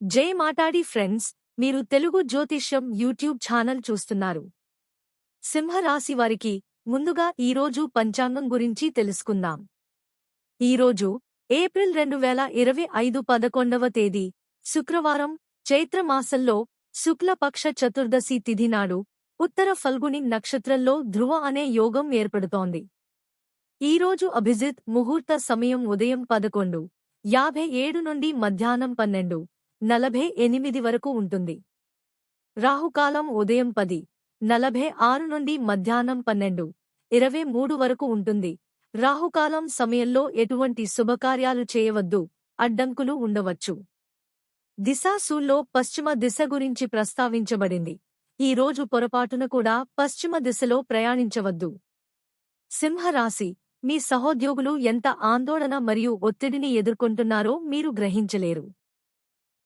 జై మాటాడి ఫ్రెండ్స్ మీరు తెలుగు జ్యోతిష్యం యూట్యూబ్ ఛానల్ చూస్తున్నారు. సింహరాశి వారికి ముందుగా ఈరోజు పంచాంగం గురించి తెలుసుకుందాం. ఈరోజు ఏప్రిల్ రెండు వేల ఇరవై ఐదు పదకొండవ తేదీ శుక్రవారం చైత్రమాసంలో శుక్లపక్ష చతుర్దశి తిథి నాడు ఉత్తర ఫల్గుని నక్షత్రంలో ధ్రువ అనే యోగం ఏర్పడుతోంది. ఈరోజు అభిజిత్ ముహూర్త సమయం ఉదయం పదకొండు యాభై ఏడు నుండి మధ్యాహ్నం పన్నెండు నలభై ఎనిమిది వరకు ఉంటుంది. రాహుకాలం ఉదయం పది నలభై ఆరు నుండి మధ్యాహ్నం పన్నెండు ఇరవై మూడు వరకు ఉంటుంది. రాహుకాలం సమయంలో ఎటువంటి శుభకార్యాలు చేయవద్దు అడ్డంకులు ఉండవచ్చు. దిశాసూల్లో పశ్చిమ దిశ గురించి ప్రస్తావించబడింది. ఈ రోజు పొరపాటున కూడా పశ్చిమ దిశలో ప్రయాణించవద్దు. సింహరాశి మీ సహోద్యోగులు ఎంత ఆందోళన మరియు ఒత్తిడిని ఎదుర్కొంటున్నారో మీరు గ్రహించలేరు.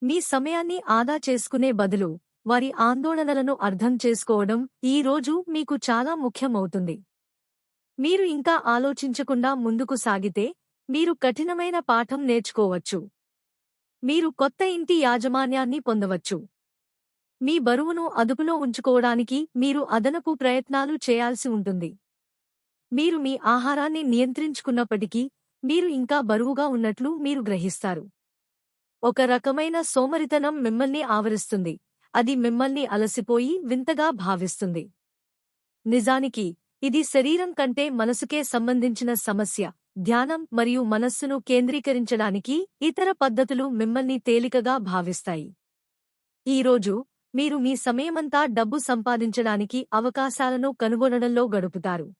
మీ సమయాన్ని ఆదా చేసుకునే బదులు వారి ఆందోళనలను అర్థం చేసుకోవడం ఈ రోజు మీకు చాలా ముఖ్యమవుతుంది. మీరు ఇంకా ఆలోచించకుండా ముందుకు సాగితే మీరు కఠినమైన పాఠం నేర్చుకోవచ్చు. మీరు కొత్త ఇంటి యాజమాన్యాన్ని పొందవచ్చు. మీ బరువును అదుపులో ఉంచుకోవడానికి మీరు అదనపు ప్రయత్నాలు చేయాల్సి ఉంటుంది. మీరు మీ ఆహారాన్ని నియంత్రించుకున్నప్పటికీ మీరు ఇంకా బరువుగా ఉన్నట్లు మీరు గ్రహిస్తారు. ఒక రకమైన సోమరితనం మిమ్మల్ని ఆవరిస్తుంది. అది మిమ్మల్ని అలసిపోయి వింతగా భావిస్తుంది. నిజానికి ఇది శరీరం కంటే మనసుకే సంబంధించిన సమస్య. ధ్యానం మరియు మనస్సును కేంద్రీకరించడానికి ఇతర పద్ధతులు మిమ్మల్ని తేలికగా భావిస్తాయి. ఈరోజు మీరు మీ సమయమంతా డబ్బు సంపాదించడానికి అవకాశాలను కనుగొనడంలో గడుపుతారు.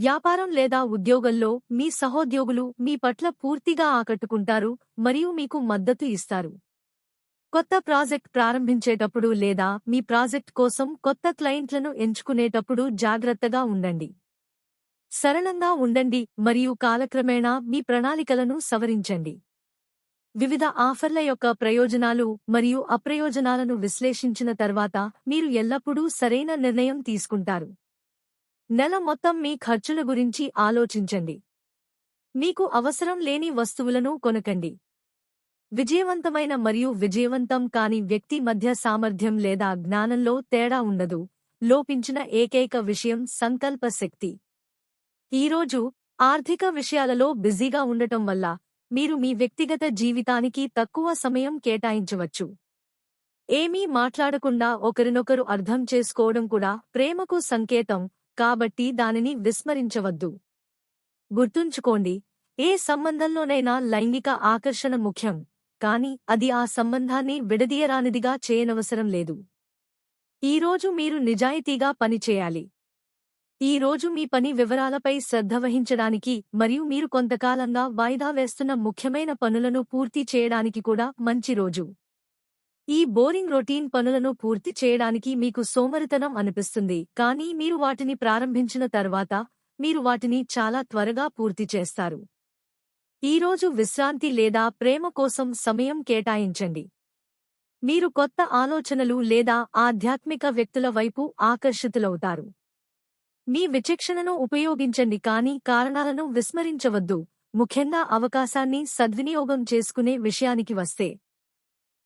వ్యాపారం లేదా ఉద్యోగంలో మీ సహోద్యోగులు మీ పట్ల పూర్తిగా ఆకట్టుకుంటారు మరియు మీకు మద్దతు ఇస్తారు. కొత్త ప్రాజెక్ట్ ప్రారంభించేటప్పుడు లేదా మీ ప్రాజెక్ట్ కోసం కొత్త క్లయింట్లను ఎంచుకునేటప్పుడు జాగ్రత్తగా ఉండండి. సరళంగా ఉండండి మరియు కాలక్రమేణా మీ ప్రణాళికలను సవరించండి. వివిధ ఆఫర్ల యొక్క ప్రయోజనాలు మరియు అప్రయోజనాలను విశ్లేషించిన తర్వాత మీరు ఎల్లప్పుడూ సరైన నిర్ణయం తీసుకుంటారు. నెల మొత్తం మీ ఖర్చుల గురించి ఆలోచించండి. మీకు అవసరం లేని వస్తువులను కొనకండి. విజయవంతమైన మరియు విజయవంతం కాని వ్యక్తి మధ్య సామర్థ్యం లేదా జ్ఞానంలో తేడా ఉండదు. లోపించిన ఏకైక విషయం సంకల్ప శక్తి. ఈరోజు ఆర్థిక విషయాలలో బిజీగా ఉండటం వల్ల మీరు మీ వ్యక్తిగత జీవితానికి తక్కువ సమయం కేటాయించవచ్చు. ఏమీ మాట్లాడకుండా ఒకరినొకరు అర్థం చేసుకోవడం కూడా ప్రేమకు సంకేతం. కాబట్టి దానిని విస్మరించవద్దు. గుర్తుంచుకోండి ఏ సంబంధంలోనైనా లైంగిక ఆకర్షణ ముఖ్యం కాని అది ఆ సంబంధాన్ని విడదీయరానిదిగా చేయనవసరం లేదు. ఈరోజు మీరు నిజాయితీగా పనిచేయాలి ఈ రోజు మీ పని వివరాలపై శ్రద్ధ వహించడానికి మరియు మీరు కొంతకాలంగా వాయిదా వేస్తున్న ముఖ్యమైన పనులను పూర్తి చేయడానికి కూడా మంచి రోజు. ఈ బోరింగ్ రొటీన్ పనులను పూర్తి చేయడానికి మీకు సోమరితనం అనిపిస్తుంది. కానీ మీరు వాటిని ప్రారంభించిన తర్వాత మీరు వాటిని చాలా త్వరగా పూర్తి చేస్తారు. ఈరోజు విశ్రాంతి లేదా ప్రేమ కోసం సమయం కేటాయించండి. మీరు కొత్త ఆలోచనలు లేదా ఆధ్యాత్మిక వ్యక్తుల వైపు ఆకర్షితులవుతారు. మీ విచక్షణను ఉపయోగించండి కానీ కారణాలను విస్మరించవద్దు. ముఖ్యంగా అవకాశాన్ని సద్వినియోగం చేసుకునే విషయానికి వస్తే.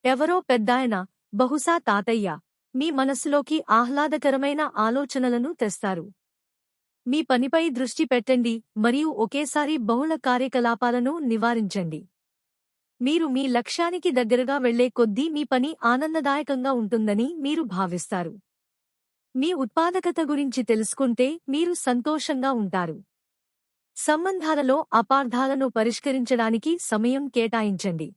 ఎవరో పెద్దాయన బహుశా తాతయ్య మీ మనస్సులోకి ఆహ్లాదకరమైన ఆలోచనలను తెస్తారు. మీ పనిపై దృష్టి పెట్టండి మరియు ఒకేసారి బహుళ కార్యకలాపాలను నివారించండి. మీరు మీ లక్ష్యానికి దగ్గరగా వెళ్ళే కొద్దీ మీ పని ఆనందదాయకంగా ఉంటుందని మీరు భావిస్తారు. మీ ఉత్పాదకత గురించి తెలుసుకుంటే మీరు సంతోషంగా ఉంటారు. సంబంధాలలో అపార్థాలను పరిష్కరించడానికి సమయం కేటాయించండి.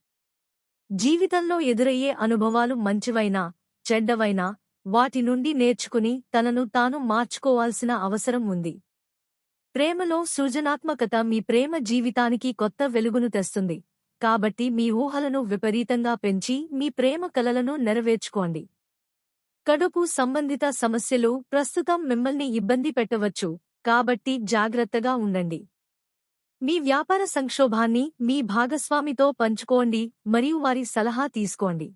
జీవితంలో ఎదురయ్యే అనుభవాలు మంచివైనా చెడ్డవైనా వాటి నుండి నేర్చుకుని తనను తాను మార్చుకోవాల్సిన అవసరం ఉంది. ప్రేమలో సృజనాత్మకత మీ ప్రేమ జీవితానికి కొత్త వెలుగును తెస్తుంది. కాబట్టి మీ ఊహలను విపరీతంగా పెంచి మీ ప్రేమ కలలను నెరవేర్చుకోండి. కడుపు సంబంధిత సమస్యలు ప్రస్తుతం మిమ్మల్ని ఇబ్బంది పెట్టవచ్చు. కాబట్టి జాగ్రత్తగా ఉండండి. మీ వ్యాపార సంక్షోభాన్ని మీ భాగస్వామితో పంచుకోండి మరియు వారి సలహా తీసుకోండి.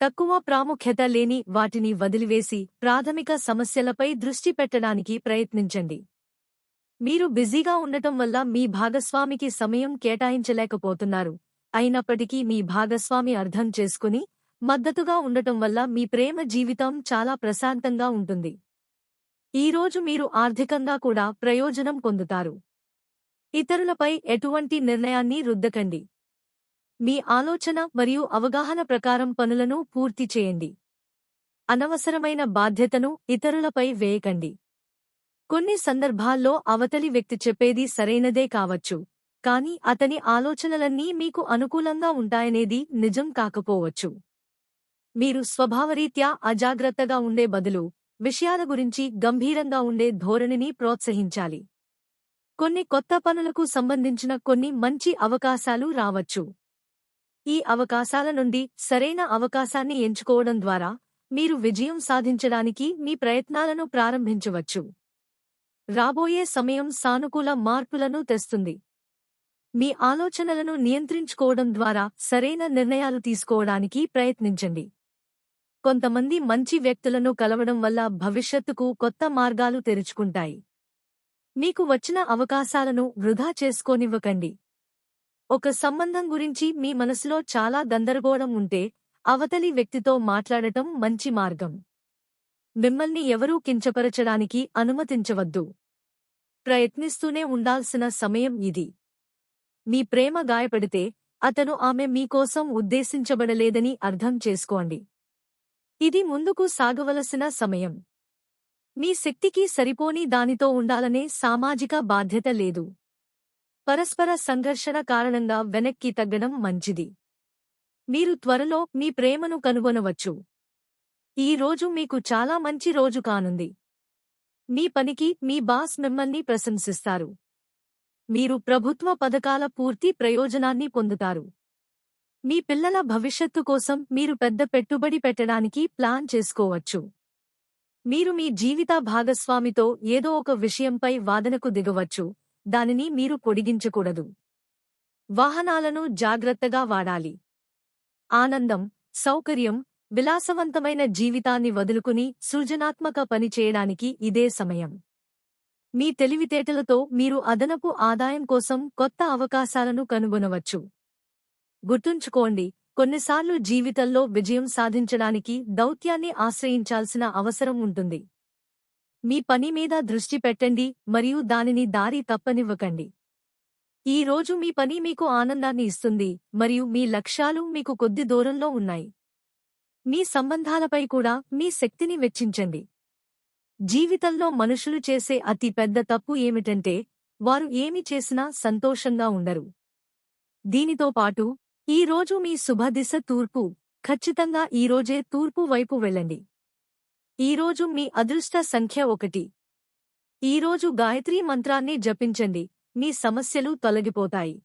తక్కువ ప్రాముఖ్యత లేని వాటిని వదిలివేసి ప్రాథమిక సమస్యలపై దృష్టి పెట్టడానికి ప్రయత్నించండి. మీరు బిజీగా ఉండటం వల్ల మీ భాగస్వామికి సమయం కేటాయించలేకపోతున్నారు. అయినప్పటికీ మీ భాగస్వామి అర్థం చేసుకుని మద్దతుగా ఉండటం వల్ల మీ ప్రేమ జీవితం చాలా ప్రశాంతంగా ఉంటుంది. ఈరోజు మీరు ఆర్థికంగా కూడా ప్రయోజనం పొందుతారు. ఇతరులపై ఎటువంటి నిర్ణయాన్ని రుద్దకండి. మీ ఆలోచన మరియు అవగాహన ప్రకారం పనులను పూర్తి చేయండి. అనవసరమైన బాధ్యతను ఇతరులపై వేయకండి. కొన్ని సందర్భాల్లో అవతలి వ్యక్తి చెప్పేది సరైనదే కావచ్చు కాని అతని ఆలోచనలన్నీ మీకు అనుకూలంగా ఉంటాయనేది నిజం కాకపోవచ్చు. మీరు స్వభావరీత్యా అజాగ్రత్తగా ఉండే బదులు విషయాల గురించి గంభీరంగా ఉండే ధోరణిని ప్రోత్సహించాలి. కొన్ని కొత్త పనులకు సంబంధించిన కొన్ని మంచి అవకాశాలు రావచ్చు. ఈ అవకాశాల నుండి సరైన అవకాశాన్ని ఎంచుకోవడం ద్వారా మీరు విజయం సాధించడానికి మీ ప్రయత్నాలను ప్రారంభించవచ్చు. రాబోయే సమయం సానుకూల మార్పులను తెస్తుంది. మీ ఆలోచనలను నియంత్రించుకోవడం ద్వారా సరైన నిర్ణయాలు తీసుకోవడానికి ప్రయత్నించండి. కొంతమంది మంచి వ్యక్తులను కలవడం వల్ల భవిష్యత్తుకు కొత్త మార్గాలు తెరుచుకుంటాయి. మీకు వచ్చిన అవకాశాలను వృధా చేసుకోనివ్వకండి. ఒక సంబంధం గురించి మీ మనసులో చాలా గందరగోళం ఉంటే అవతలి వ్యక్తితో మాట్లాడటం మంచి మార్గం. మిమ్మల్ని ఎవరూ కించపరచడానికి అనుమతించవద్దు. ప్రయత్నిస్తూనే ఉండాల్సిన సమయం ఇది. మీ ప్రేమ గాయపడితే అతను ఆమె మీకోసం ఉద్దేశించబడలేదని అర్థం చేసుకోండి. ఇది ముందుకు సాగవలసిన సమయం. మీ శక్తికి సరిపోని దానితో ఉండాలనే సామాజిక బాధ్యత లేదు. పరస్పర సంఘర్షణ కారణంగా వెనక్కి తగ్గడం మంచిది. మీరు త్వరలో మీ ప్రేమను కనుగొనవచ్చు. ఈ రోజు మీకు చాలా మంచి రోజు కానుంది. మీ పనికి మీ బాస్ మిమ్మల్ని ప్రశంసిస్తారు. మీరు ప్రభుత్వ పథకాల పూర్తి ప్రయోజనాన్ని పొందుతారు. మీ పిల్లల భవిష్యత్తు కోసం మీరు పెద్ద పెట్టుబడి పెట్టడానికి ప్లాన్ చేసుకోవచ్చు. మీరు మీ జీవిత భాగస్వామితో ఏదో ఒక విషయంపై వాదనకు దిగవచ్చు. దానిని మీరు పొడిగించకూడదు. వాహనాలను జాగ్రత్తగా వాడాలి. ఆనందం సౌకర్యం విలాసవంతమైన జీవితాన్ని వదులుకుని సృజనాత్మక పని చేయడానికి ఇదే సమయం. మీ తెలివితేటలతో మీరు అదనపు ఆదాయం కోసం కొత్త అవకాశాలను కనుగొనవచ్చు. గుర్తుంచుకోండి కొన్నిసార్లు జీవితంలో విజయం సాధించడానికి దౌత్యాన్ని ఆశ్రయించాల్సిన అవసరం ఉంటుంది. మీ పని మీద దృష్టి పెట్టండి మరియు దానిని దారి తప్పనివ్వకండి. ఈ రోజు మీ పని మీకు ఆనందాన్ని ఇస్తుంది మరియు మీ లక్ష్యాలు మీకు కొద్ది దూరంలో ఉన్నాయి. మీ సంబంధాలపై కూడా మీ శక్తిని వెచ్చించండి. జీవితంలో మనుషులు చేసే అతి పెద్ద తప్పు ఏమిటంటే వారు ఏమి చేసినా సంతోషంగా ఉండరు. దీనితో పాటు ఈ రోజు మీ శుభదిశ తూర్పు. ఖచ్చితంగా ఈరోజే తూర్పు వైపు వెళ్ళండి. ఈరోజు మీ అదృష్ట సంఖ్య ఒకటి. ఈరోజు గాయత్రీ మంత్రాన్ని జపించండి. మీ సమస్యలు తొలగిపోతాయి.